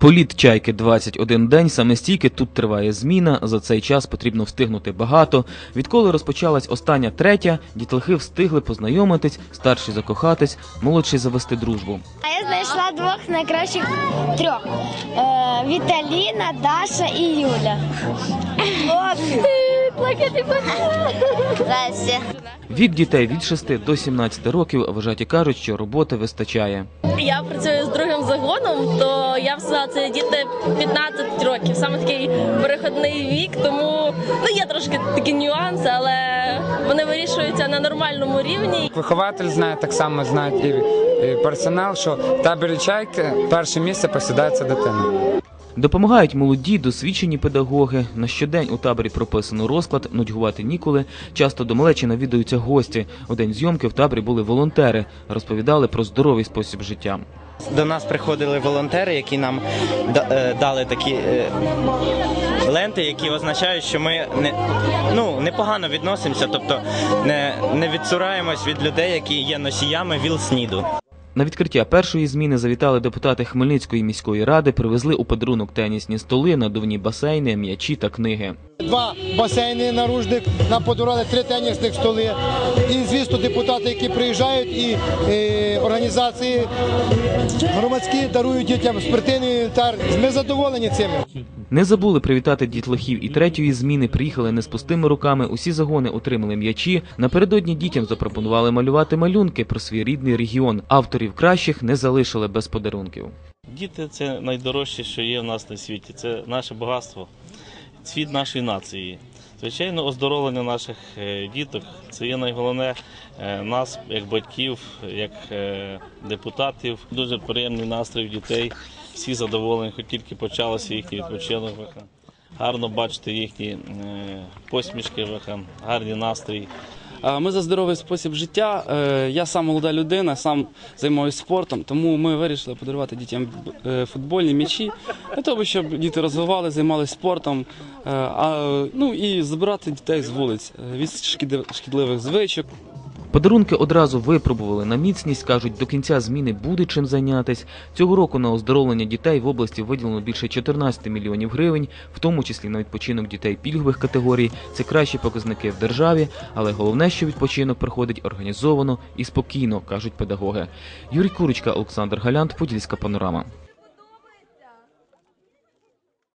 Політ чайки 21 день. Саме стільки тут триває зміна. За цей час потрібно встигнути багато. Відколи розпочалась остання третя, дітлахи встигли познайомитись, старші закохатись, молодші завести дружбу. А я знайшла двох найкращих трьох: е, Віталіна, Даша і Юля. Вік дітей від 6 до 17 років вважаті кажуть, що роботи вистачає. Я працюю з другим загоном, то я взяла це діти 15 років, саме такий переходний вік, тому ну є трошки такі нюанси, але вони вирішуються на нормальному рівні. Вихователь знає так само, знає і, персонал, що в таборі чайки перше місце посідається дитина. Допомагають молоді, досвідчені педагоги. На щодень у таборі прописано розклад, нудьгувати ніколи. Часто до малечі навідуються гості. У день зйомки в таборі були волонтери, розповідали про здоровий спосіб життя. До нас приходили волонтери, які нам е, дали такі е, ленти, які означають, що ми не ну непогано відносимося, тобто не, не відсураємось від людей, які є носіями ВІЛ-СНІДу. На відкриття першої зміни завітали депутати Хмельницької міської ради, привезли у подарунок тенісні столи, надувні басейни, м'ячі та книги. Два басейни наружних, нам подарували три тенісних столи. І, звісно, депутати, які приїжджають, і е, організації громадські дарують дітям спортивний інвентар. Ми задоволені цим. Не забули привітати дітлахів і третьої зміни. Приїхали не з пустими руками. Усі загони отримали м'ячі. Напередодні дітям запропонували малювати малюнки про свій рідний регіон. Авторів кращих не залишили без подарунків. Діти це найдорожче, що є в нас на світі. Це наше багатство, цвіт нашої нації. Звичайно, оздоровлення наших е, діток це є найголовне е, нас, як батьків, як е, депутатів. Дуже приємний настрій дітей. Всі задоволені, хоч тільки почалося їхній відпочинок. Гарно бачити їхні посмішки, гарний настрій. Ми за здоровий спосіб життя. Е, Я сам молода людина, сам займаюся спортом, тому ми вирішили подарувати дітям е, футбольні м'ячі для того, щоб діти розвивали, займалися спортом, е, а, ну і забирати дітей з вулиць від шкідливих звичок. Подарунки одразу випробували на міцність. кажуть, до кінця зміни буде чим зайнятись. Цього року на оздоровлення дітей в області виділено більше 14 мільйонів гривень, в тому числі на відпочинок дітей пільгових категорій. Це кращі показники в державі, але головне, що відпочинок проходить організовано і спокійно, кажуть педагоги. Юрій Курочка, Олександр Галянт, Подільська панорама.